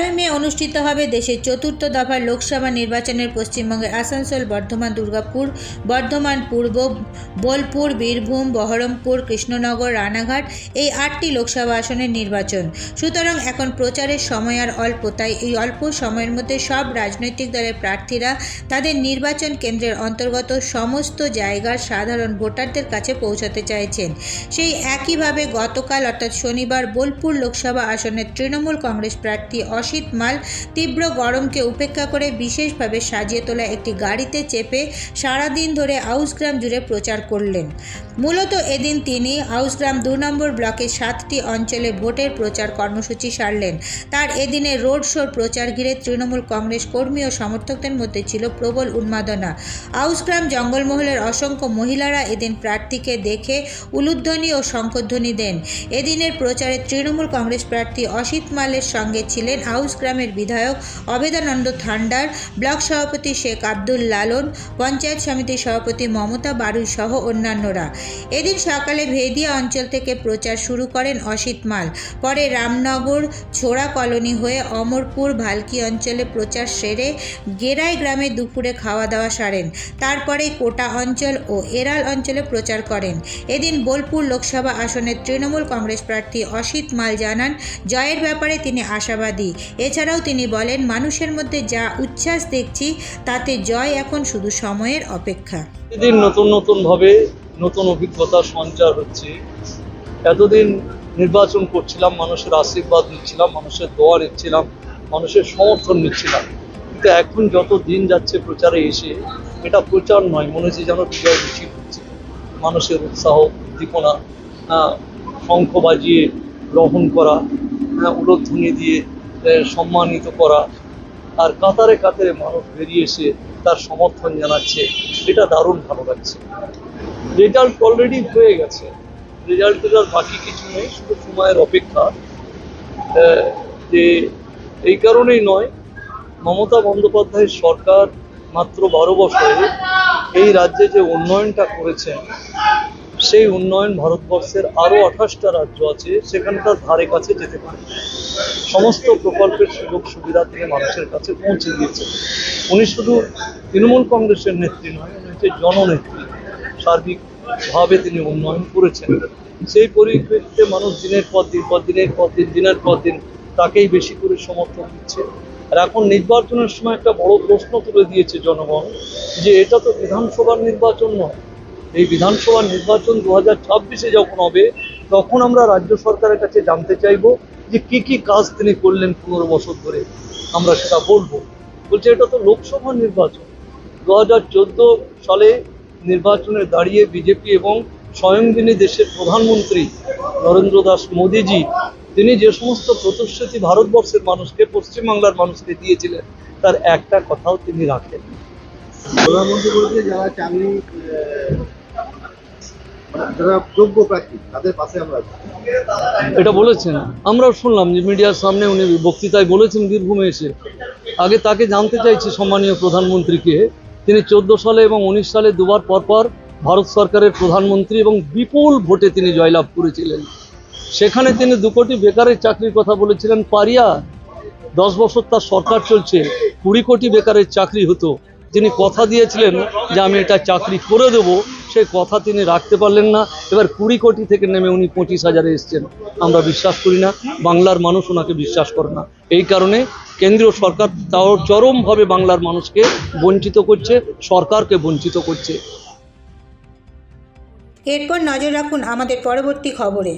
তেরোই মে অনুষ্ঠিত হবে দেশের চতুর্থ দফার লোকসভা নির্বাচনের পশ্চিমবঙ্গের আসানসোল, বর্ধমান, দুর্গাপুর, বর্ধমান, পূর্ব, বোলপুর, বীরভূম, বহরমপুর, কৃষ্ণনগর, রানাঘাট এই আটটি লোকসভা আসনের নির্বাচন। সুতরাং এখন প্রচারের সময় আর অল্প, তাই এই অল্প সময়ের মধ্যে সব রাজনৈতিক দলের প্রার্থীরা তাদের নির্বাচন কেন্দ্রের অন্তর্গত সমস্ত জায়গার সাধারণ ভোটারদের কাছে পৌঁছাতে চাইছেন। সেই একইভাবে গতকাল, অর্থাৎ শনিবার, বোলপুর লোকসভা আসনের তৃণমূল কংগ্রেস প্রার্থী অসিত মাল তীব্র গরমকে উপেক্ষা করে বিশেষভাবে সাজিয়ে তোলা একটি গাড়িতে চেপে সারাদিন ধরে আউসগ্রাম জুড়ে প্রচার করলেন। মূলত এদিন তিনি আউসগ্রাম দু নম্বর ব্লকের সাতটি অঞ্চলে ভোটের প্রচার কর্মসূচি সারলেন। তার এদিনের রোড শোর প্রচার ঘিরে তৃণমূল কংগ্রেস কর্মী ও সমর্থকদের মধ্যে ছিল প্রবল উন্মাদনা। আউসগ্রাম জঙ্গলমহলের অসংখ্য মহিলারা এদিন প্রার্থীকে দেখে উলুধ্বনি ও শঙ্খধ্বনি দেন। এদিনের প্রচারে তৃণমূল কংগ্রেস প্রার্থী অসিত মালের সঙ্গে ছিলেন আউস গ্রামের বিধায়ক অবেদানন্দ থান্ডার, ব্লক সভাপতি শেখ আব্দুল লালন, পঞ্চায়েত সমিতির সভাপতি মমতা বারুই সহ অন্যান্যরা। এদিন সকালে ভেদিয়া অঞ্চল থেকে প্রচার শুরু করেন অসিত মাল। পরে রামনগর ছোড়া কলোনি হয়ে অমরপুর ভালকি অঞ্চলে প্রচার সেরে গেরাই গ্রামে দুপুরে খাওয়া দাওয়া সারেন। তারপরে কোটা অঞ্চল ও এরাল অঞ্চলে প্রচার করেন। এদিন বোলপুর লোকসভা আসনের তৃণমূল কংগ্রেস প্রার্থী অসিত মাল জানান, জয়ের ব্যাপারে তিনি আশাবাদী। এছাড়াও তিনি বলেন মানুষের মধ্যে যা উচ্ছ্বাস দেখছি তাতে জয় এখন শুধু সময়ের অপেক্ষা। প্রতিদিন নতুন নতুন ভাবে নতুন অভিজ্ঞতা সঞ্চার হচ্ছে। এতদিন নির্বাচন করছিলাম মানুষের আশীর্বাদ নিচ্ছিলাম মানুষের দোয়া নিচ্ছিলাম মানুষের সমর্থন নিচ্ছিলাম। কিন্তু এখন যত দিন যাচ্ছে প্রচারে এসে এটা প্রচার নয় মনে হচ্ছে যেন বিজয় মিছিল হচ্ছে। মানুষের উৎসাহ উদ্দীপনা শঙ্খ বাজিয়ে গ্রহণ করা হ্যাঁ, উলোধ্বনি দিয়ে সম্মানিত করা। আর কাতারে কাতারে মানুষ বেরিয়ে এসে তার সমর্থন জানাচ্ছে। এটা দারুণ ভালো লাগছে। রেজাল্ট অলরেডি হয়ে গেছে। রেজাল্টের আর বাকি কিছু নেই, শুধু সময়ের অপেক্ষা। যে এই কারণেই নয়, মমতা বন্দ্যোপাধ্যায়ের সরকার মাত্র বারো বছরে এই রাজ্যে যে উন্নয়নটা করেছেন সেই উন্নয়ন ভারতবর্ষের আরও আঠাশটা রাজ্য আছে, সেখানকার ধারে কাছে যেতে পারে। সমস্ত প্রকল্পের সুযোগ সুবিধা তিনি মানুষের কাছে পৌঁছে দিয়েছেন। উনি শুধু তৃণমূল কংগ্রেসের নেত্রী নয়, উনি হচ্ছে জননেত্রী। সার্বিকভাবে তিনি উন্নয়ন করেছেন। সেই পরিপ্রেক্ষিতে মানুষ দিনের পর দিন, পর দিনের পর দিন, দিনের পর দিন তাকেই বেশি করে সমর্থন দিচ্ছে। আর এখন নির্বাচনের সময় একটা বড় প্রশ্ন তুলে দিয়েছে জনগণ যে এটা তো বিধানসভার নির্বাচন নয় এই বিধানসভা নির্বাচন দু হাজার ছাব্বিশে যখন হবে, তখন আমরা রাজ্য সরকারের কাছে জানতে চাইব যে কি কি কাজ তিনি করলেন পনেরো বছর ধরে। আমরা সেটা বলব। বলছে, এটা তো লোকসভা নির্বাচন। দু হাজার চোদ্দ সালে নির্বাচনে দাঁড়িয়ে বিজেপি এবং স্বয়ং দেশের প্রধানমন্ত্রী নরেন্দ্র দাস মোদীজি, তিনি যে সমস্ত প্রতিশ্রুতি ভারতবর্ষের মানুষকে, পশ্চিমবাংলার মানুষকে দিয়েছিলেন, তার একটা কথাও তিনি রাখেন প্রধানমন্ত্রী বলেছে যারা চাকরি আমরা এটা বলেছেন? আমরাও শুনলাম যে মিডিয়ার সামনে উনি বক্তৃতায় বলেছেন বীরভূমে এসে। আগে তাকে জানতে চাইছি সম্মানীয় প্রধানমন্ত্রীকে। তিনি চোদ্দ সালে এবং উনিশ সালে দুবার পরপর ভারত সরকারের প্রধানমন্ত্রী এবং বিপুল ভোটে তিনি জয়লাভ করেছিলেন। সেখানে তিনি দু কোটি বেকারের চাকরির কথা বলেছিলেন। পারিয়া, দশ বছর তার সরকার চলছে, কুড়ি কোটি বেকারের চাকরি হতো। তিনি কথা দিয়েছিলেন যে আমি এটা চাকরি করে দেব। সেই কথা তিনি রাখতে পারলেন না। এবার কুড়ি কোটি থেকে নেমে উনি পঁচিশ হাজারে এসছেন। আমরা বিশ্বাস করি না, বাংলার মানুষ ওনাকে বিশ্বাস করে না। এই কারণে কেন্দ্রীয় সরকার তাও চরমভাবে বাংলার মানুষকে বঞ্চিত করছে, সরকারকে বঞ্চিত করছে। এরপর নজর রাখুন আমাদের পরবর্তী খবরে।